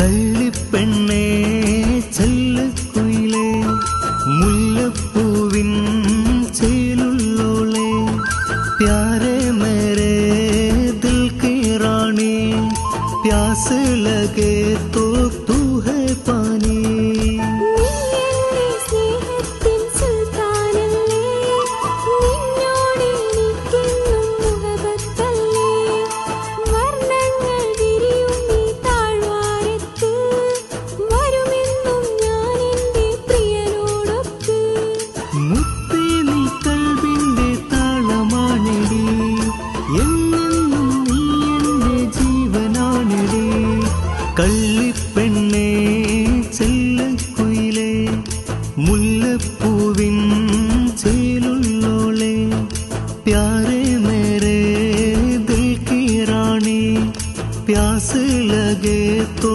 കള്ളിപ്പെണ്ണേ ചെല്ലു കുയിലേ മുല്ലപ്പൂവിൻ ചേലുള്ളോളേ പ്യാരേ മേരേ ദിൽ കി റാണി പ്യാസ് ലഗേ കള്ളിപ്പെണ്ണേ ചെല്ലക്കുയിലേ മുല്ലപ്പൂവിൻ ചേലുള്ളോളെ പ്യാരേ മേരേ ദിൽ കി റാണി പ്യാസ് ലഗേ തോ